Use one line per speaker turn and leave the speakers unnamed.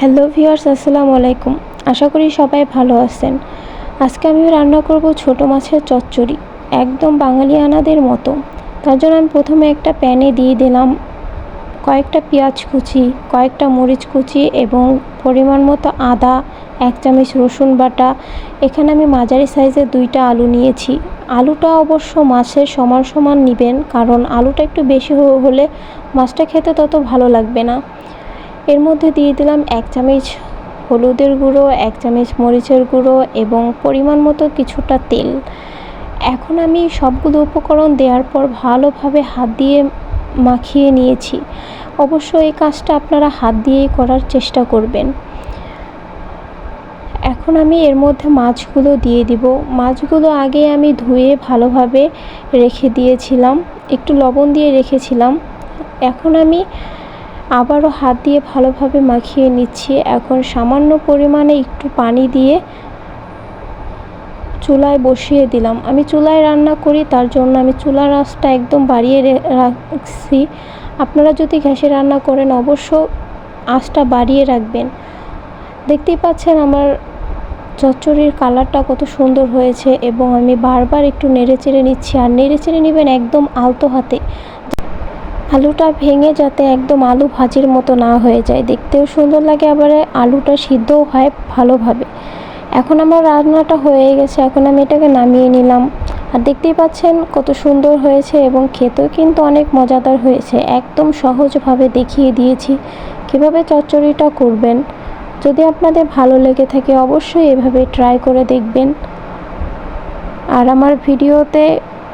Hello viewers, আসসালামু আলাইকুম। আশা করি সবাই ভালো আছেন। আজকে আমি রান্না করব ছোট মাছের চচ্চড়ি, একদম বাঙালিয়ানাদের মতো। তার জন্য আমি প্রথমে একটা প্যানে দিয়ে দিলাম কয়েকটা পেঁয়াজ কুচি, কয়েকটা মরিচ কুচি এবং পরিমাণ মতো আদা, এক চামচ রসুন বাটা। এখানে আমি মাঝারি সাইজের দুইটা আলু নিয়েছি। আলুটা অবশ্য মাছের সমান সমান নেবেন, কারণ আলুটা একটু বেশি হলে মাছটা খেতে তত ভালো লাগবে না। এর মধ্যে দিয়ে দিলাম এক চামচ হলুদের গুঁড়ো, এক চামচ মরিচের গুঁড়ো এবং পরিমাণ মতো কিছুটা তেল। এখন আমি সবগুলো উপকরণ দেওয়ার পর ভালোভাবে হাত দিয়ে মাখিয়ে নিয়েছি। অবশ্য এই কাজটা আপনারা হাত দিয়েই করার চেষ্টা করবেন। এখন আমি এর মধ্যে মাছগুলো দিয়ে দিব। মাছগুলো আগে আমি ধুয়ে ভালোভাবে রেখে দিয়েছিলাম। একটু লবণ দিয়ে রেখেছিলাম। এখন আমি আবারও হাত দিয়ে ভালোভাবে মাখিয়ে নিচ্ছি। এখন সামান্য পরিমাণে একটু পানি দিয়ে চুলায় বসিয়ে দিলাম। আমি চুলায় রান্না করি, তার জন্য আমি চুলার আঁচটা একদম বাড়িয়ে রাখছি। আপনারা যদি গ্যাসে রান্না করেন, অবশ্য আঁচটা বাড়িয়ে রাখবেন। দেখতেই পাচ্ছেন আমার চচ্চড়ির কালারটা কত সুন্দর হয়েছে এবং আমি বারবার একটু নেড়ে চেড়ে নিচ্ছি। আর নেড়ে চেড়ে নেবেন একদম আলতো হাতে। আলুটা ভেঙে যাতে একদম আলু ভাজির মতো না হয়ে যায়। দেখতেও সুন্দর লাগে, আবার আলুটা সিদ্ধও হয় ভালোভাবে। এখন আমার রান্নাটা হয়ে গেছে, এখন আমি এটাকে নামিয়ে নিলাম। আর দেখতেই পাচ্ছেন কত সুন্দর হয়েছে এবং খেতেও কিন্তু অনেক মজাদার হয়েছে। একদম সহজভাবে দেখিয়ে দিয়েছি। কীভাবে চচ্চড়িটা করবেন? যদি আপনাদের ভালো লেগে থাকে অবশ্যই এভাবে ট্রাই করে দেখবেন। আর আমার ভিডিওতে